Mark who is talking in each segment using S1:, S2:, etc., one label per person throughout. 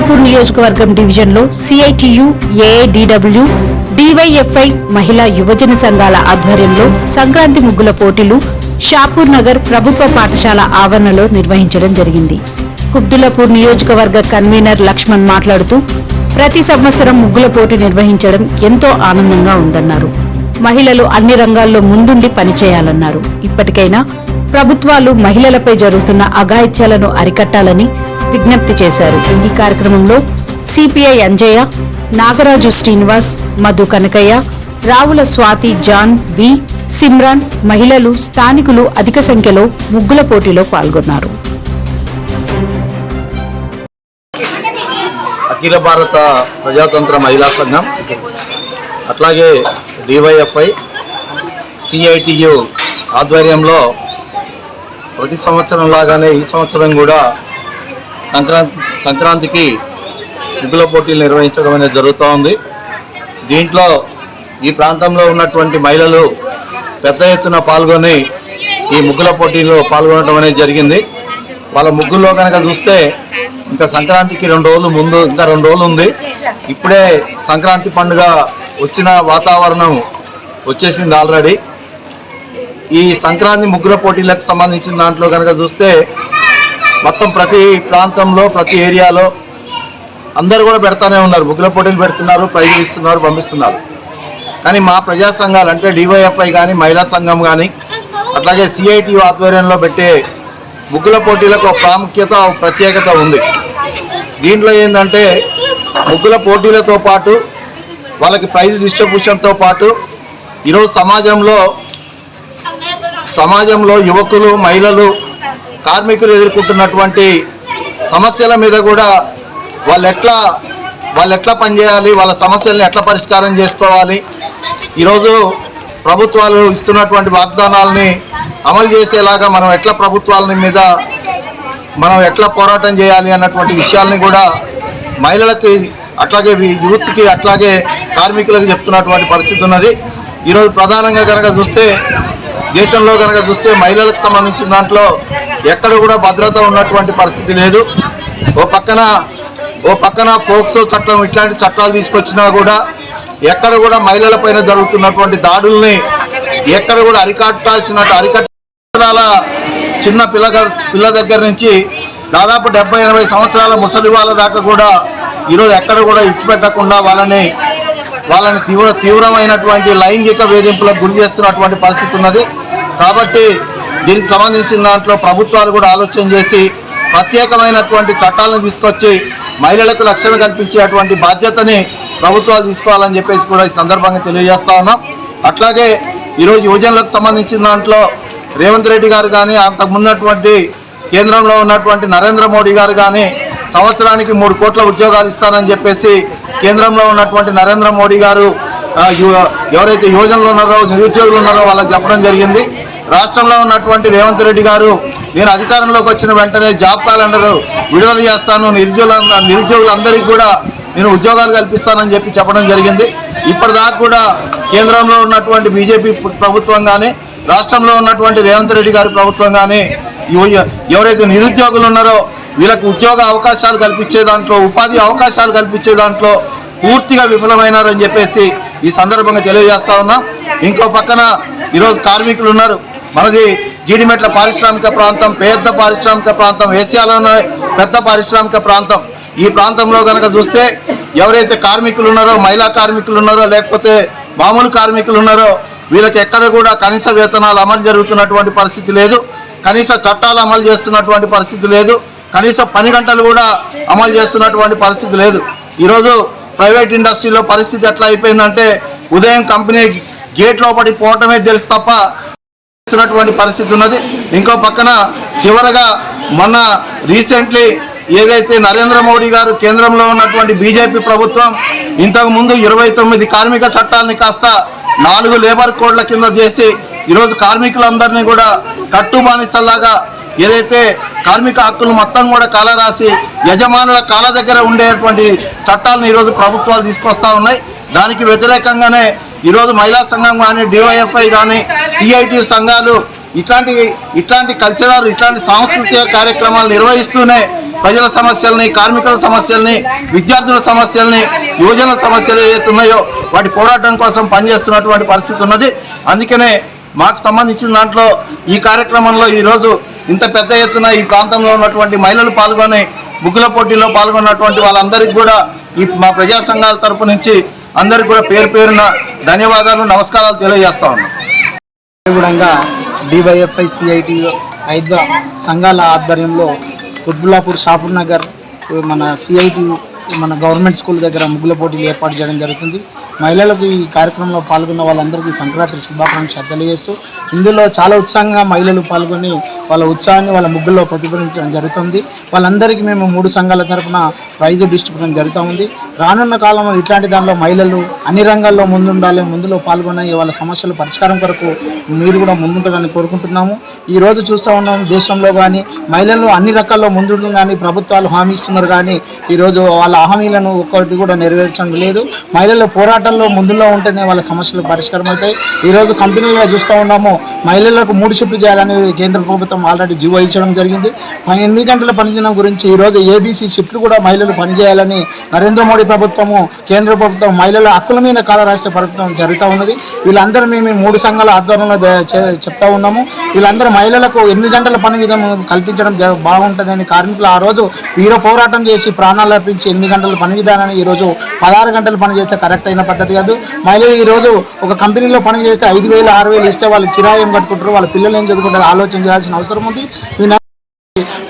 S1: కుత్బుల్లాపూర్ నియోజకవర్గం డివిజన్లో CITU ఏఐడిడబ్ల్యూ DYFI మహిళా యువజన సంఘాల ఆధ్వర్యంలో సంక్రాంతి ముగ్గుల పోటీలు షాపూర్ నగర్ ప్రభుత్వ పాఠశాల ఆవరణలో నిర్వహించడం జరిగింది. కుబ్దులపూర్ నియోజకవర్గ కన్వీనర్ లక్ష్మణ్ మాట్లాడుతూ ప్రతి సంవత్సరం ముగ్గుల పోటీ నిర్వహించడం ఎంతో ఆనందంగా ఉందన్నారు. మహిళలు అన్ని రంగాల్లో ముందుండి పనిచేయాలన్నారు. ఇప్పటికైనా ప్రభుత్వాలు మహిళలపై జరుగుతున్న అఘాయిత్యాలను అరికట్టాలని విజ్ఞప్తి చేశారు. ఈ కార్యక్రమంలో CPI Anjaiah Nagaraju Srinivas Madhu Kanakaiah Ravula Swathi John B Simran మహిళలు స్థానికులు అధిక సంఖ్యలో ముగ్గుల పోటీలో పాల్గొన్నారు.
S2: అఖిల భారత ప్రజాతంత్ర మహిళా సంఘం అట్లాగే డివైఎఫ్ఐ సిఐటియు ఆధ్వర్యంలో ప్రతి సంవత్సరం లాగానే ఈ సంవత్సరం కూడా సంక్రాంతి సంక్రాంతికి ముగ్గుల పోటీలు నిర్వహించడం అనేది జరుగుతూ ఉంది. దీంట్లో ఈ ప్రాంతంలో ఉన్నటువంటి మహిళలు పెద్ద ఎత్తున పాల్గొని ఈ ముగ్గుల పోటీలో పాల్గొనడం అనేది జరిగింది. వాళ్ళ ముగ్గుల్లో కనుక చూస్తే ఇంకా సంక్రాంతికి రెండు రోజులు ముందు ఇంకా రెండు రోజులు ఉంది. ఇప్పుడే సంక్రాంతి పండుగ వచ్చిన వాతావరణం వచ్చేసింది ఆల్రెడీ ఈ సంక్రాంతి ముగ్గుల పోటీలకు సంబంధించిన దాంట్లో కనుక చూస్తే మొత్తం ప్రతి ప్రాంతంలో ప్రతి ఏరియాలో అందరు కూడా పెడతానే ఉన్నారు. ముగ్గుల పోటీలు పెడుతున్నారు ప్రైజులు ఇస్తున్నారు పంపిస్తున్నారు. కానీ మా ప్రజా సంఘాలు అంటే డివైఎఫ్ఐ కానీ మహిళా సంఘం కానీ అట్లాగే సిఐటి ఆధ్వర్యంలో పెట్టే ముగ్గుల పోటీలకు ఒక ప్రాముఖ్యత ప్రత్యేకత ఉంది. దీంట్లో ఏంటంటే ముగ్గుల పోటీలతో పాటు వాళ్ళకి ప్రైజ్ డిస్ట్రిబ్యూషన్తో పాటు ఈరోజు సమాజంలో సమాజంలో యువకులు మహిళలు కార్మికులు ఎదుర్కొంటున్నటువంటి సమస్యల మీద కూడా వాళ్ళు ఎట్లా వాళ్ళు ఎట్లా పనిచేయాలి వాళ్ళ సమస్యలను ఎట్లా పరిష్కారం చేసుకోవాలి. ఈరోజు ప్రభుత్వాలు ఇస్తున్నటువంటి వాగ్దానాలని అమలు చేసేలాగా మనం ఎట్లా ప్రభుత్వాల మీద మనం ఎట్లా పోరాటం చేయాలి అన్నటువంటి విషయాల్ని కూడా మహిళలకి అట్లాగే యూత్కి అట్లాగే కార్మికులకు చెప్తున్నటువంటి పరిస్థితి ఉన్నది. ఈరోజు ప్రధానంగా కనుక చూస్తే దేశంలో కనుక చూస్తే మహిళలకు సంబంధించిన దాంట్లో ఎక్కడ కూడా భద్రత ఉన్నటువంటి పరిస్థితి లేదు. ఓ పక్కన ఓ పక్కన ఫోక్సో చట్టం ఇట్లాంటి చట్టాలు తీసుకొచ్చినా కూడా ఎక్కడ కూడా మహిళల పైన జరుగుతున్నటువంటి దాడుల్ని ఎక్కడ కూడా అరికట్టాల్సిన అరికట్టాల చిన్న పిల్ల పిల్ల దగ్గర నుంచి దాదాపు డెబ్బై ఎనభై సంవత్సరాల ముసలి వాళ్ళ దాకా కూడా ఈరోజు ఎక్కడ కూడా ఇచ్చిపెట్టకుండా వాళ్ళని వాళ్ళని తీవ్ర తీవ్రమైనటువంటి లైంగిక వేధింపులకు గురి చేస్తున్నటువంటి పరిస్థితి ఉన్నది. కాబట్టి దీనికి సంబంధించిన దాంట్లో ప్రభుత్వాలు కూడా ఆలోచన చేసి ప్రత్యేకమైనటువంటి చట్టాలను తీసుకొచ్చి మహిళలకు రక్షణ కల్పించేటువంటి బాధ్యతని ప్రభుత్వాలు తీసుకోవాలని చెప్పేసి కూడా ఈ సందర్భంగా తెలియజేస్తా ఉన్నాం. అట్లాగే ఈరోజు యువజనులకు సంబంధించిన దాంట్లో రేవంత్ రెడ్డి గారు కానీ అంతకుమున్నటువంటి కేంద్రంలో ఉన్నటువంటి నరేంద్ర మోడీ గారు కానీ సంవత్సరానికి మూడు కోట్ల ఉద్యోగాలు ఇస్తానని చెప్పేసి కేంద్రంలో ఉన్నటువంటి నరేంద్ర మోడీ గారు ఎవరైతే యువజనులు ఉన్నారో నిరుద్యోగులు ఉన్నారో వాళ్ళకి చెప్పడం జరిగింది. రాష్ట్రంలో ఉన్నటువంటి రేవంత్ రెడ్డి గారు నేను అధికారంలోకి వచ్చిన వెంటనే జాబ్ క్యాలెండర్ విడుదల చేస్తాను. నిరుద్యోగుల నిరుద్యోగులందరికీ కూడా నేను ఉద్యోగాలు కల్పిస్తానని చెప్పి చెప్పడం జరిగింది. ఇప్పటిదాకా కూడా కేంద్రంలో ఉన్నటువంటి బీజేపీ ప్రభుత్వం కానీ రాష్ట్రంలో ఉన్నటువంటి రేవంత్ రెడ్డి గారి ప్రభుత్వం కానీ ఎవరైతే నిరుద్యోగులు ఉన్నారో వీళ్ళకు ఉద్యోగ అవకాశాలు కల్పించే దాంట్లో ఉపాధి అవకాశాలు కల్పించే దాంట్లో పూర్తిగా విఫలమైనారని చెప్పేసి ఈ సందర్భంగా తెలియజేస్తా ఉన్నాం. ఇంకో పక్కన ఈరోజు కార్మికులు ఉన్నారు. మనది జీడిమెట్ల పారిశ్రామిక ప్రాంతం పెద్ద పారిశ్రామిక ప్రాంతం ఏసియాలోనే పెద్ద పారిశ్రామిక ప్రాంతం. ఈ ప్రాంతంలో కనుక చూస్తే ఎవరైతే కార్మికులు ఉన్నారో మహిళా కార్మికులు ఉన్నారో లేకపోతే మామూలు కార్మికులు ఉన్నారో వీళ్ళకి ఎక్కడ కూడా కనీస వేతనాలు అమలు జరుగుతున్నటువంటి పరిస్థితి లేదు. కనీస చట్టాలు అమలు చేస్తున్నటువంటి పరిస్థితి లేదు. కనీస పని గంటలు కూడా అమలు చేస్తున్నటువంటి పరిస్థితి లేదు. ఈరోజు ప్రైవేట్ ఇండస్ట్రీలో పరిస్థితి ఎట్లా అయిపోయిందంటే ఉదయం కంపెనీ గేట్ లోపడి పోవటమే తెలుసు తప్ప చేస్తున్నటువంటి పరిస్థితి ఉన్నది. ఇంకో పక్కన చివరగా మొన్న రీసెంట్లీ ఏదైతే నరేంద్ర మోడీ గారు కేంద్రంలో ఉన్నటువంటి బీజేపీ ప్రభుత్వం ఇంతకు ముందు ఇరవై తొమ్మిది కార్మిక చట్టాలని కాస్త నాలుగు లేబర్ కోడ్ల కింద చేసి ఈరోజు కార్మికులందరినీ కూడా కట్టుబానిసల్లాగా ఏదైతే కార్మిక హక్కులు మొత్తం కూడా కాలరాసి యజమానుల కాళ్ళ దగ్గర ఉండేటువంటి చట్టాలను ఈరోజు ప్రభుత్వాలు తీసుకొస్తా ఉన్నాయి. దానికి వ్యతిరేకంగానే ఈరోజు మహిళా సంఘం కానీ డివైఎఫ్ఐ కానీ సిఐటి సంఘాలు ఇట్లాంటి ఇట్లాంటి కల్చరల్ ఇట్లాంటి సాంస్కృతిక కార్యక్రమాలు నిర్వహిస్తూనే ప్రజల సమస్యల్ని కార్మికుల సమస్యల్ని విద్యార్థుల సమస్యల్ని యువజన సమస్యలు ఏవైతున్నాయో వాటి పోరాటం కోసం పనిచేస్తున్నటువంటి పరిస్థితి ఉన్నది. అందుకనే మాకు సంబంధించిన దాంట్లో ఈ కార్యక్రమంలో ఈరోజు ఇంత పెద్ద ఎత్తున ఈ ప్రాంతంలో ఉన్నటువంటి మహిళలు పాల్గొని ముగ్గుల పోటీలో పాల్గొన్నటువంటి వాళ్ళందరికీ కూడా ఈ మా ప్రజా సంఘాల తరపు నుంచి అందరికి కూడా పేరు పేరున ధన్యవాదాలు నమస్కారాలు తెలియజేస్తా ఉన్నాం.
S3: కూడా డివైఎఫ్ఐ సిఐటి ఐదు సంఘాల ఆధ్వర్యంలో కుత్బుల్లాపూర్ షాపూర్ నగర్ మన సిఐటి మన గవర్నమెంట్ స్కూల్ దగ్గర ముగ్గుల పోటీలు ఏర్పాటు చేయడం జరుగుతుంది. మహిళలకు ఈ కార్యక్రమంలో పాల్గొన్న వాళ్ళందరికీ సంక్రాంతి శుభాకాంక్షలు తెలియజేస్తూ ఇందులో చాలా ఉత్సాహంగా మహిళలు పాల్గొని వాళ్ళ ఉత్సాహాన్ని వాళ్ళ ముగ్గుల్లో ప్రతిఫలించడం జరుగుతుంది. వాళ్ళందరికీ మేము మూడు సంఘాల తరఫున ప్రైజ్ డిస్ట్రిబ్యూషన్ జరుగుతూ ఉంది. రానున్న కాలంలో ఇట్లాంటి దానిలో మహిళలు అన్ని రంగాల్లో ముందుండాలి ముందులో పాల్గొని వాళ్ళ సమస్యల పరిష్కారం కొరకు మీరు కూడా ముందుంటారని కోరుకుంటున్నాము. ఈరోజు చూస్తూ ఉన్నాం దేశంలో కానీ మహిళలు అన్ని రకాల్లో ముందుండడం కానీ ప్రభుత్వాలు హామీ ఇస్తున్నారు కానీ ఈరోజు వాళ్ళ హామీలను ఒక్కటి కూడా నెరవేర్చడం లేదు. మహిళల పోరాటంలో ముందులో ఉంటేనే వాళ్ళ సమస్యలు పరిష్కారం అవుతాయి. ఈరోజు కంపెనీలో చూస్తూ ఉన్నాము మహిళలకు మూడు షిఫ్ట్లు చేయాలని కేంద్ర ప్రభుత్వం ఆల్రెడీ జీవో ఇచ్చడం జరిగింది. ఎన్ని గంటల పనిదినం గురించి ఈరోజు ఏబీసీ షిఫ్ట్లు కూడా మహిళలు పనిచేయాలని నరేంద్ర మోడీ ప్రభుత్వము కేంద్ర ప్రభుత్వం మహిళల హక్కుల మీద కాల రాష్ట్ర ప్రభుత్వం జరుగుతూ ఉన్నది. వీళ్ళందరూ మేము మూడు సంఘాల ఆధ్వర్యంలో చెప్తా ఉన్నాము. వీళ్ళందరూ మహిళలకు ఎన్ని గంటల పని విధం కల్పించడం జ- బాగుంటుందని కార్మికులు ఆ రోజు వీర పోరాటం చేసి ప్రాణాలు అర్పించి ఎన్ని గంటల పని విధానాన్ని ఈ రోజు పదహారు గంటలు పని చేస్తే కరెక్ట్ అయిన పద్ధతి కాదు. మహిళలు ఈ రోజు ఒక కంపెనీలో పని చేస్తే ఐదు వేలు ఆరు వేలు ఇస్తే వాళ్ళు కిరాయం కట్టుకుంటారు వాళ్ళ పిల్లలు ఏం చదువుకుంటారు ఆలోచన చేయాల్సిన అవసరం ఉంది.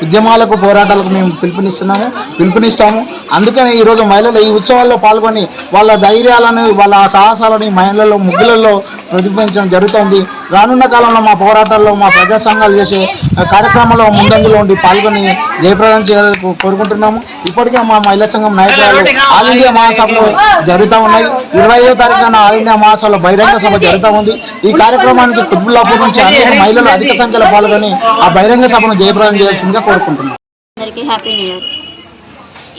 S3: ఉద్యమాలకు పోరాటాలకు మేము పిలుపునిస్తున్నాము పిలుపునిస్తాము. అందుకని ఈరోజు మహిళలు ఈ ఉత్సవాల్లో పాల్గొని వాళ్ళ ధైర్యాలను వాళ్ళ సాహసాలని మహిళల్లో ముగ్గులలో ప్రతిబింబించడం జరుగుతుంది. రానున్న కాలంలో మా పోరాటాల్లో మా ప్రజా సంఘాలు చేసే కార్యక్రమంలో ముందంజలో ఉండి పాల్గొని జయప్రదం చేయాలని కోరుకుంటున్నాము. ఇప్పటికే మా మహిళా సంఘం నాయకురాలు ఆల్ ఇండియా మహాసభలు జరుగుతూ ఉన్నాయి. ఇరవయో తారీఖున ఆల్ ఇండియా మహాసభలో బహిరంగ సభ జరుగుతూ ఉంది. ఈ కార్యక్రమానికి కుత్బుల్లాపూర్ నుంచి అనేక మహిళలు అధిక సంఖ్యలో పాల్గొని ఆ బహిరంగ సభను జయప్రదం చేయాల్సిందిగా కోరుకుంటున్నాం.
S4: అందరికీ హ్యాపీ న్యూ ఇయర్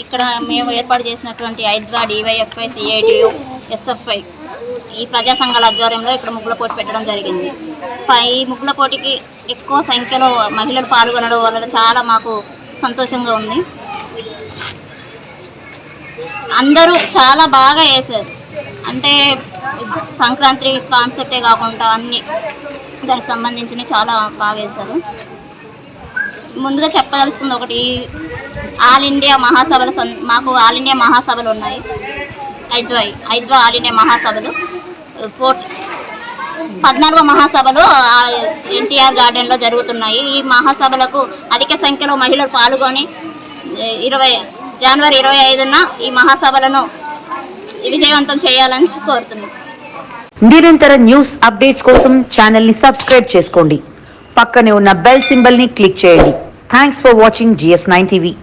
S4: ఇక్కడ మేము ఏర్పాటు చేసినటువంటి హైదరాబాద్ డివైఎఫ్ఐ సిఐటియు ఎస్ఎఫ్ఐ ఈ ప్రజా సంఘాల ఆధ్వర్యంలో ఇక్కడ ముగ్గుల పోటీ పెట్టడం జరిగింది. పై ఈ ముగ్గుల పోటీకి ఎక్కువ సంఖ్యలో మహిళలు పాల్గొనడం వల్ల చాలా మాకు సంతోషంగా ఉంది. అందరూ చాలా బాగా వేశారు అంటే సంక్రాంతి కాన్సెప్టే కాకుండా అన్ని దానికి సంబంధించినవి చాలా బాగా వేశారు ముందుగా చెప్పదలుచుకుంది ఒకటి ఆల్ ఇండియా మహాసభలు మాకు ఆల్ ఇండియా మహాసభలు ఉన్నాయి. ఐద్వై ఐద్వా ఆల్ ఇండియా మహాసభలు. ఫోర్ పద్నాలుగో మహాసభలు ఎన్టీఆర్ గార్డెన్లో జరుగుతున్నాయి. ఈ మహాసభలకు అధిక సంఖ్యలో మహిళలు పాల్గొని ఇరవై జనవరి ఇరవై ఐదున ఈ మహాసభలను విజయవంతం చేయాలని కోరుతున్నాను
S5: నిరంతర న్యూస్ అప్డేట్స్ కోసం ఛానల్ని సబ్స్క్రైబ్ చేసుకోండి. పక్కనే ఉన్న బెల్ సింబల్ని క్లిక్ చేయండి. Thanks for watching GS9 TV.